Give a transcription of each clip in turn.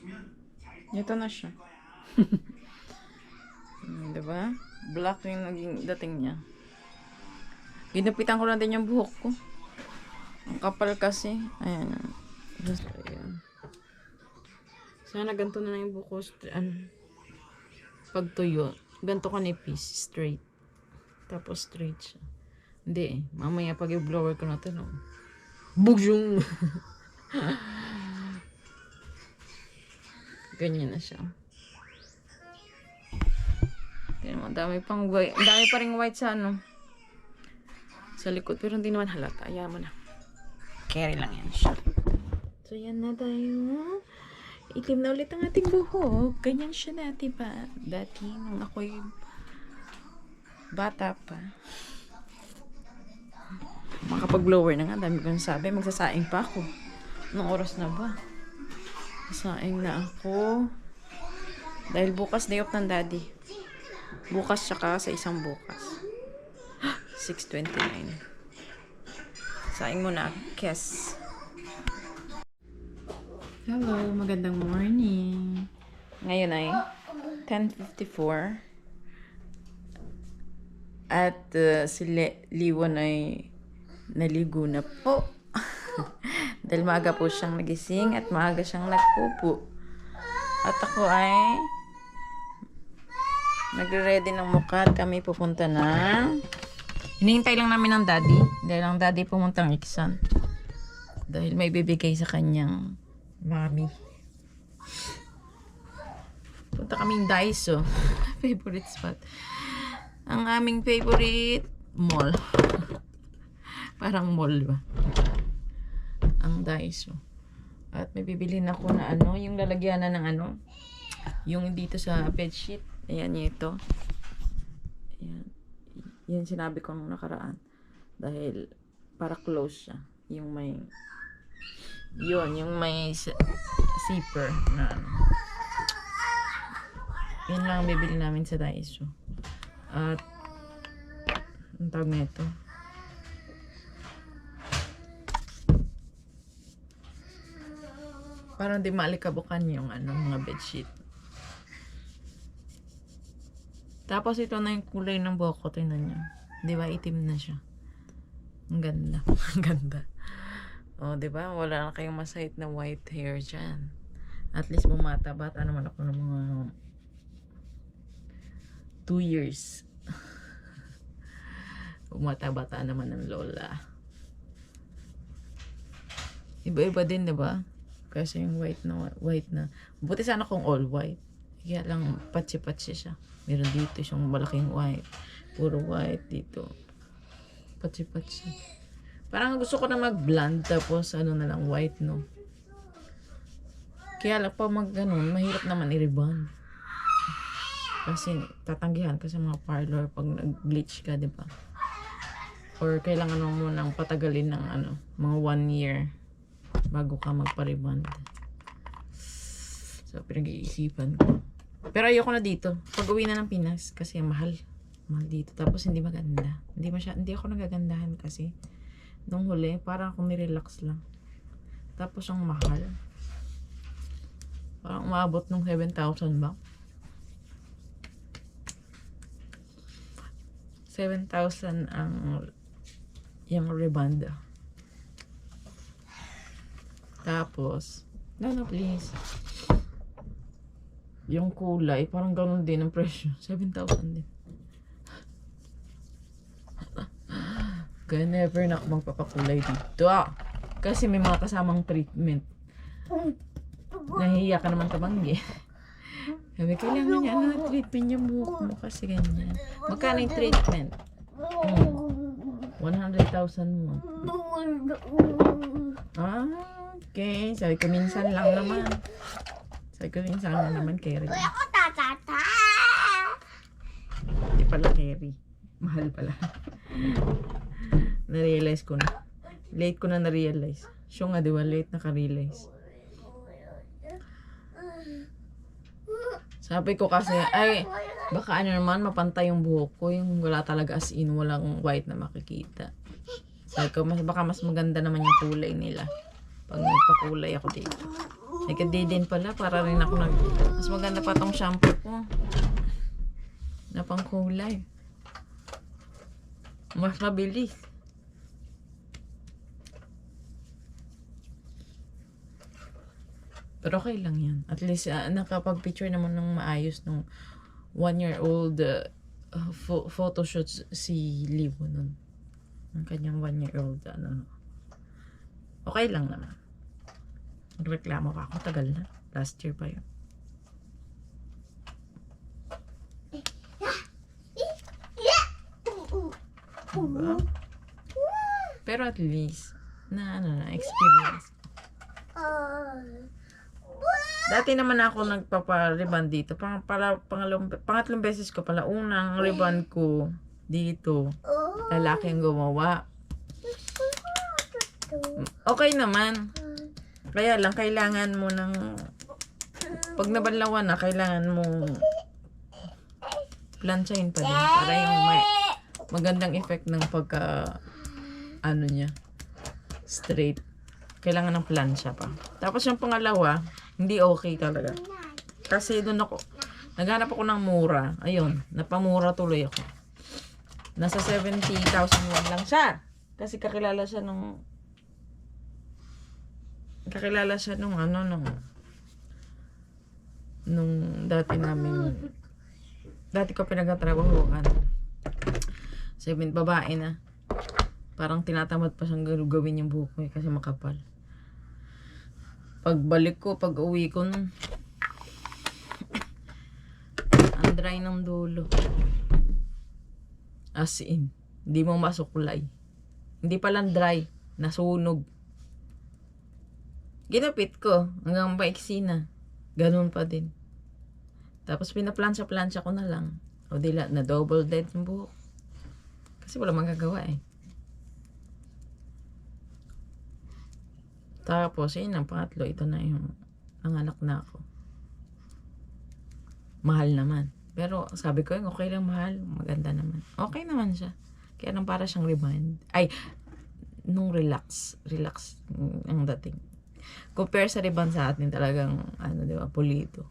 Ito na siya. Hmm, diba? Black yung naging dating niya. Ginupitan ko lang din yung buhok ko. Ang kapal kasi. Ayan. Just, ayan. Sana ganito na lang yung buhok ko. Ano, pag tuyo, ganito ka nipis, straight. Tapos straight siya. Hindi eh. Mamaya pag i-blower ko na ito, no? Bugyong! Ganyan na siya. Tingnan mo, dami pang white. Dami pa rin white sa ano. Sa likod. Pero hindi naman halata. Ayaw mo na. Carry lang yan siya. So, yan na tayo. Itim na ulit ang ating buhok. Ganyan siya dati pa. Dati, nung ako'y bata pa. Makapag-blower na nga. Dami kong sabi. Magsasaing pa ako. Anong oras na ba? Saing na ako. Dahil bukas day off ng daddy. Bukas tsaka sa isang bukas. 6.29. Saing muna. Kes. Hello, magandang morning. Ngayon ay 10.54. At uh, si Le- Liwan ay naligo na po. Dahil maaga po siyang nagising at maaga siyang nagpupo. At ako ay nagre-ready ng mukha at kami pupunta na. Hinihintay lang namin ng daddy. Dahil ang daddy pumuntang Iksan. Dahil may bibigay sa kanyang mami. Punta kaming Daiso. favorite spot. Ang aming favorite mall. Parang mall ba? Ang Daiso. At may bibilin ako na ano, yung lalagyanan ng ano, yung dito sa bedsheet. Ayan yung ito. Ayan. Yan sinabi ko nung nakaraan. Dahil para close siya. Yung may yun, yung may zipper na ano. Yun lang ang bibili namin sa Daiso. At ang tawag na ito. Parang di malikabukan yung ano, mga bedsheet. Tapos ito na yung kulay ng buhok ko. Tingnan nyo. Di ba? Itim na siya. Ang ganda. Ang ganda. O, di ba? Wala na kayong masahit na white hair dyan. At least bumataba. At ano man ako ng mga 2 years. Bumata-bata naman ng lola. Iba-iba din, di ba? Kasi yung white na white na. Buti sana kung all white. Kaya lang patsi-patsi siya. Meron dito siyang malaking white. Puro white dito. Patsi-patsi. Parang gusto ko na mag-blend tapos ano na lang white no. Kaya lang pa mag ganun, mahirap naman i-rebond. Kasi tatanggihan ka sa mga parlor pag nag-bleach ka, di ba? Or kailangan mo munang patagalin ng ano, mga one year bago ka magpa-rebond. So, pinag-iisipan ko. Pero ayoko na dito. Pag uwi na ng Pinas, kasi mahal. Mahal dito. Tapos hindi maganda. Hindi, masya, hindi ako nagagandahan kasi. Nung huli, parang ako nirelax lang. Tapos ang mahal. Parang umabot ng 7,000 ba? 7,000 ang yung rebond. Tapos, no, no, please. Yung kulay, parang ganun din ang presyo. 7,000 din. Kaya never na ako magpapakulay dito. Ah. Kasi may mga kasamang treatment. Nahihiya ka naman tabanggi. Sabi, kailangan niya, ano, treatment yung buhok mo kasi ganyan. Magkano yung treatment? Hmm. 100,000 mo. Ah, okay. Sabi ko, minsan lang naman. Sabi ko, minsan lang naman, Kerry. Hindi pala Kerry. Mahal pala. na-realize ko na. Late ko na na-realize. Siya nga, di ba? Late naka-realize. Sabi ko kasi, ay, baka ano naman, mapantay yung buhok ko. Yung wala talaga as in, walang white na makikita. Sabi ko, mas, baka mas maganda naman yung kulay nila. Pag nagpakulay ako dito. Ay, kadi din pala. Para rin ako nag... Mas maganda pa tong shampoo ko. Na pang kulay. Mas mabilis. Pero okay lang yan. At least, ah, nakapag-picture naman ng maayos nung one-year-old uh, pho- photoshoots si Livo nun. Ang kanyang one-year-old, ano. Okay lang naman. Nagreklamo pa ako. Tagal na. Last year pa yun. Diba? Pero at least, na ano na, experience. Dati naman ako nagpapa-ribbon dito. Pang, pala, pangalawang, pangatlong beses ko pala. Unang ribbon ko dito. Lalaki ang gumawa. Okay naman. Kaya lang, kailangan mo ng... Pag nabanlawan na, kailangan mo planchahin pa din. Para yung may magandang effect ng pagka... Ano niya. Straight. Kailangan ng plancha pa. Tapos yung pangalawa, hindi okay talaga. Kasi doon ako, naghanap ako ng mura. Ayun, napamura tuloy ako. Nasa 70,000 won lang siya. Kasi kakilala siya nung kakilala siya nung ano nung nung dati namin dati ko pinagtatrabahuan seven babae na. Parang tinatamad pa siyang gaw- gawin yung buhok ko kasi makapal. Pagbalik ko pag uwi ko nun ang dry ng dulo. As in hindi mo masuklay hindi pa lang dry nasunog Ginapit ko hanggang paiksi na. Ganun pa din. Tapos pinaplansya-plansya ko na lang. O di la, na double dead yung buhok. Kasi wala magagawa eh. Tapos, yun ang pangatlo. Ito na yung nanganak na ako. Mahal naman. Pero sabi ko, yung okay lang mahal. Maganda naman. Okay naman siya. Kaya nang para siyang remind. Ay, nung relax. Relax ang dating compare sa ribbon sa atin talagang ano di ba pulido.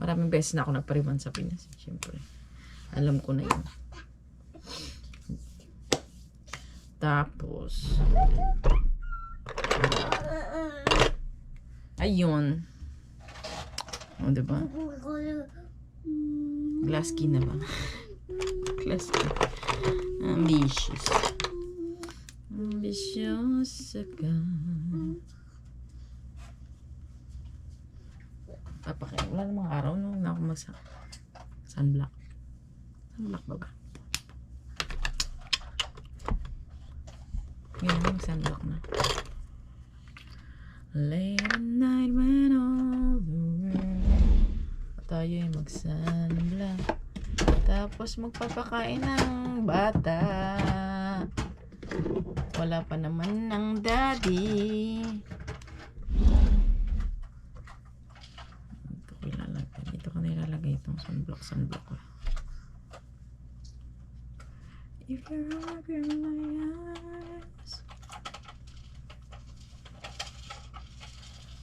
Maraming beses na ako nagpa-ribbon sa Pinas syempre alam ko na yun. Tapos ayun. O di ba? Glass key na ba? Glass key. Ambitious ambitious ka Papakain. Wala namang araw nung na ako mag sunblock. Sunblock ba ba? Ngayon mag sunblock na. Late at night when all the world tayo ay mag sunblock. Tapos magpapakain ng bata. Wala pa naman ng daddy. Ito ko ilalagay. Ito ko nilalagay itong sunblock, sunblock ko. If you're open my eyes.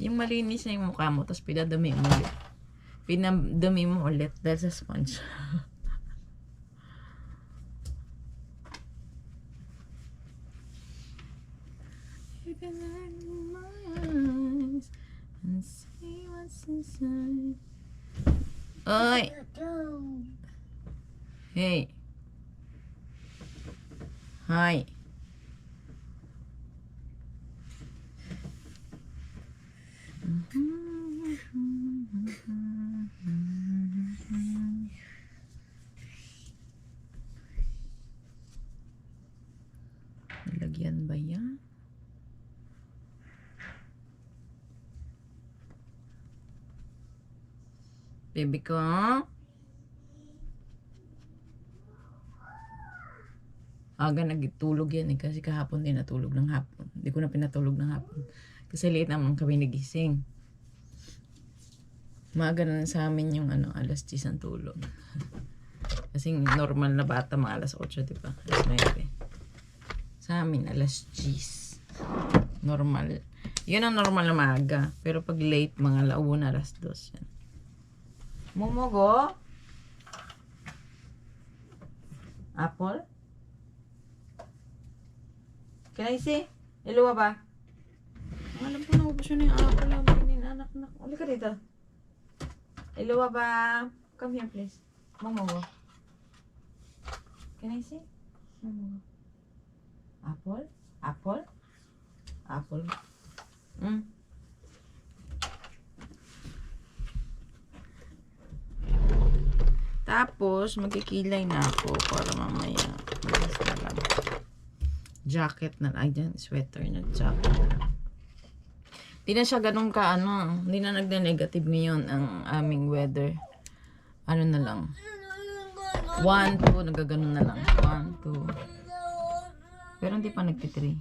Yung malinis na yung mukha mo, tapos pinadami mo ulit. Pinadami mo ulit dahil sa sponge. Nilagyan ba yan? Baby ko? Aga nagtulog yan eh, kasi kahapon din natulog ng hapon. Hindi ko na pinatulog ng hapon. Kasi late naman kami nagising. Maaga na sa amin yung ano, alas 10 ang tulog. kasi normal na bata mga alas 8, di ba? Alas 9. Sa amin, alas 10. Normal. Yun ang normal na maaga. Pero pag late, mga launa, alas dos. Yan. Mumugo? Apple? Can I see? Iluwa ba? Ang alam ko na ubos yun yung apple ang binin anak na. Uli ka dito. Iluwa ba? Come here please. Mumugo. Can I see? Mumugo. Apple? Apple? Apple. Mm. Tapos, magkikilay na ako para mamaya. Malas na lang. Jacket na Ay, dyan. Sweater na jacket na lang. Di na siya ganun ka, ano. Hindi na nagna-negative ngayon ang aming weather. Ano na lang. One, two. Nagaganon na lang. One, two. Pero hindi pa nagtitiri.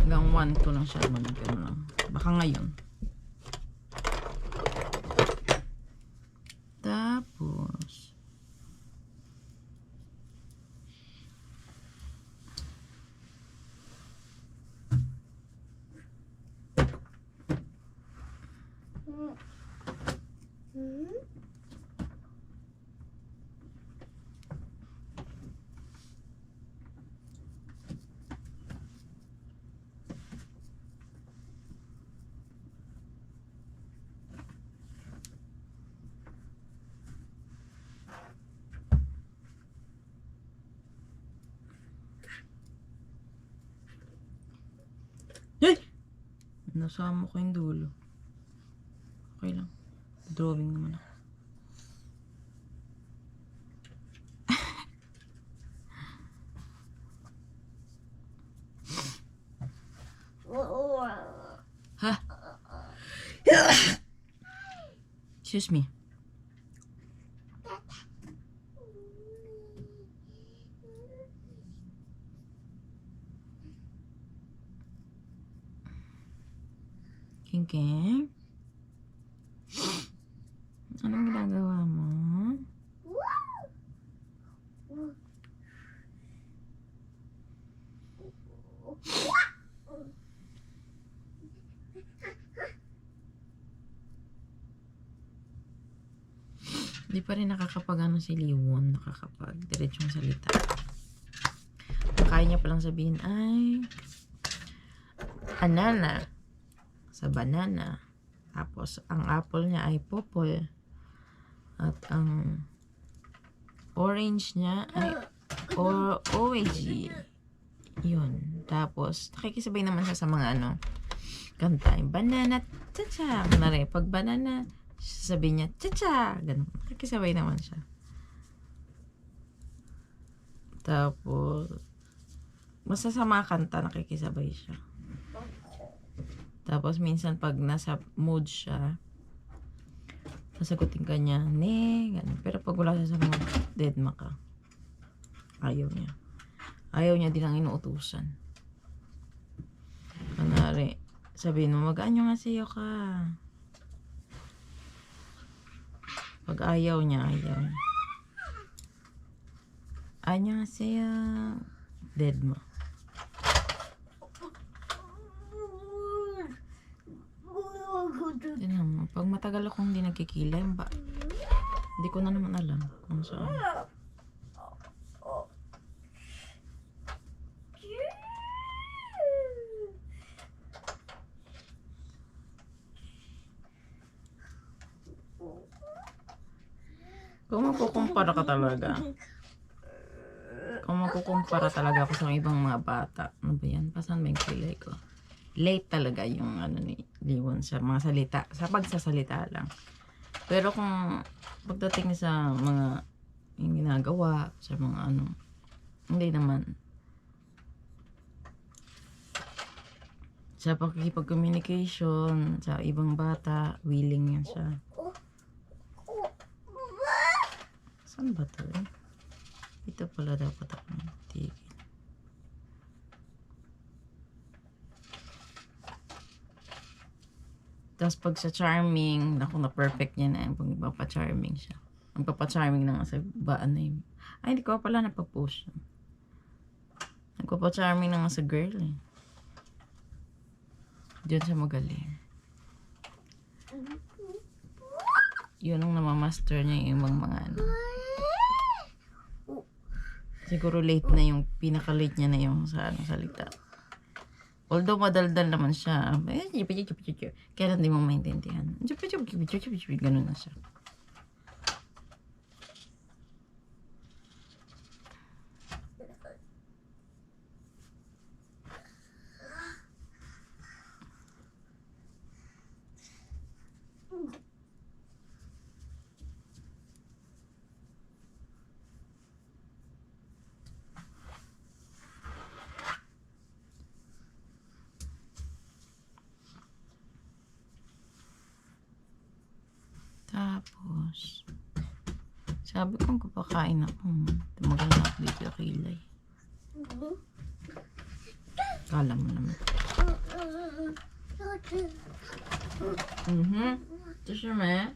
Hanggang 1, 2 lang siya. Magkano lang. Baka ngayon. Tapos, Ay! Nasama ko yung dulo. Okay lang. Drawing naman ako. Ha? Excuse me. King King? Anong ginagawa mo? Di pa rin nakakapag ano si Liwon, nakakapag diretsong salita. Ang Kaya niya palang sabihin ay anana sa banana. Tapos, ang apple niya ay popol. At ang orange niya ay or OAG. Yun. Tapos, nakikisabay naman siya sa mga ano, kanta. Banana, cha-cha. Kunwari, pag banana, sabi niya, cha-cha. Ganun. Nakikisabay naman siya. Tapos, basta sa kanta, nakikisabay siya. Tapos minsan pag nasa mood siya, sasagutin ka niya, ne, ganun. Pero pag wala siya sa mood, dead ma ka. Ayaw niya. Ayaw niya din ang inuutusan. Kunwari, sabihin mo, mag-anyo nga sa'yo ka. Pag ayaw niya, ayaw sa'yo. Dead mo. Tingnan mo, pag matagal akong hindi nagkikilay, ba, hindi ko na naman alam kung saan. Kung makukumpara ka talaga, kung makukumpara talaga ako sa ibang mga bata, ano ba yan? Pasan ba yung kilay ko? Late talaga yung ano ni Liwon sa mga salita, sa pagsasalita lang. Pero kung pagdating sa mga yung ginagawa, sa mga ano, hindi naman. Sa pakikipag-communication, sa ibang bata, willing yan siya. Saan ba to eh? Ito pala dapat ako tigil. Tapos pag sa charming, naku na perfect niya na pag magpapa-charming siya. Magpapa-charming na nga sa baan na yun. Ay, hindi ko pala napapost. Nagpapa-charming na nga sa girl eh. Diyan siya magaling. Yun ang namamaster niya yung ibang mga ano. Siguro late na yung, pinaka-late niya na yung sa ano, salita. Although madaldal naman siya. Eh. Kaya hindi mo maintindihan. Ganun na siya. Tapos, sabi ko kapakain ako. Tumagal na ako dito kilay. Kala mo naman. Mhm. Tissue me.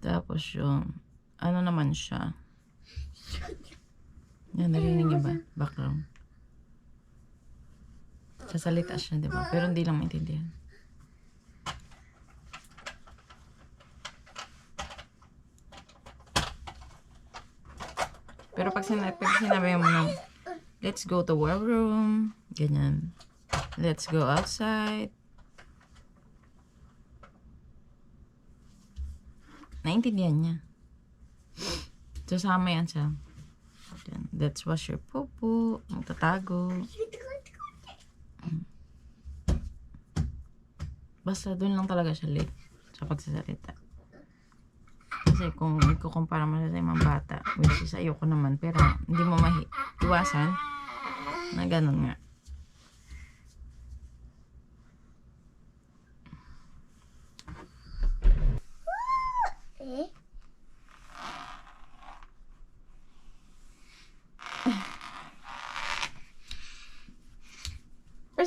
Tapos yung, ano naman siya. Yan, narinig niyo ba? Background. Sasalita siya, di ba? Pero hindi lang maintindihan. Pero pag sinabi, pag sinabi mo ng, let's go to war room, ganyan. Let's go outside. Naintindihan niya. Sasama yan siya. Let's wash your popo. Magtatago. Basta doon lang talaga siya late sa pagsasalita. Kasi kung ikukumpara mo sa ibang bata, which is ayoko naman, pero hindi mo mahi iwasan na ganun nga.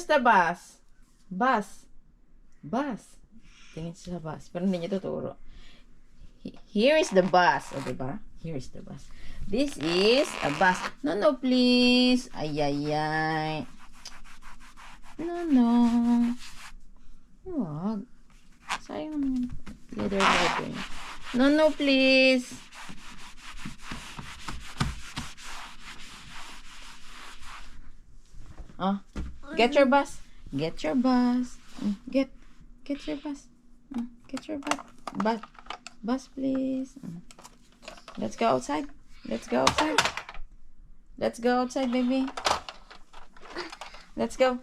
Where's the bus? Bus. Bus. Tingin siya sa bus. Pero hindi niya tuturo. He- Here is the bus. O, diba? Here is the bus. This is a bus. No, no, please. Ay, ay, ay. No, no. Huwag. Sayang naman. Leather leather. No, no, please. Oh, Get your bus. Get your bus. Mm, Get, get your bus. Mm, Get your bus. Bus, bus, please. Mm. Let's go outside. Let's go outside. Let's go outside, baby. Let's go.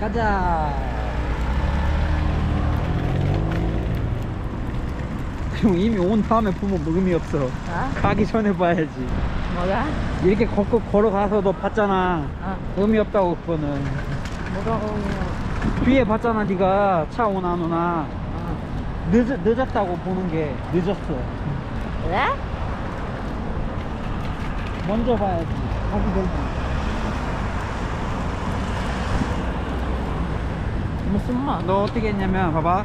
가 자. 그럼 이미 온 다음에 보면 의미 없어. 아? 가기 전에 봐야지. 뭐가? 이렇게 걷고 걸어가서 너 봤잖아. 아, 의미 없다고 그거는. 뭐라고. 뒤에 봤잖아 네가 차 오나 안 오나. 아. 늦, 늦었다고 보는 게 늦었어. 그래? 먼저 봐야지. 가기 전에. 무슨 말? 너 어떻게 했냐면 봐봐.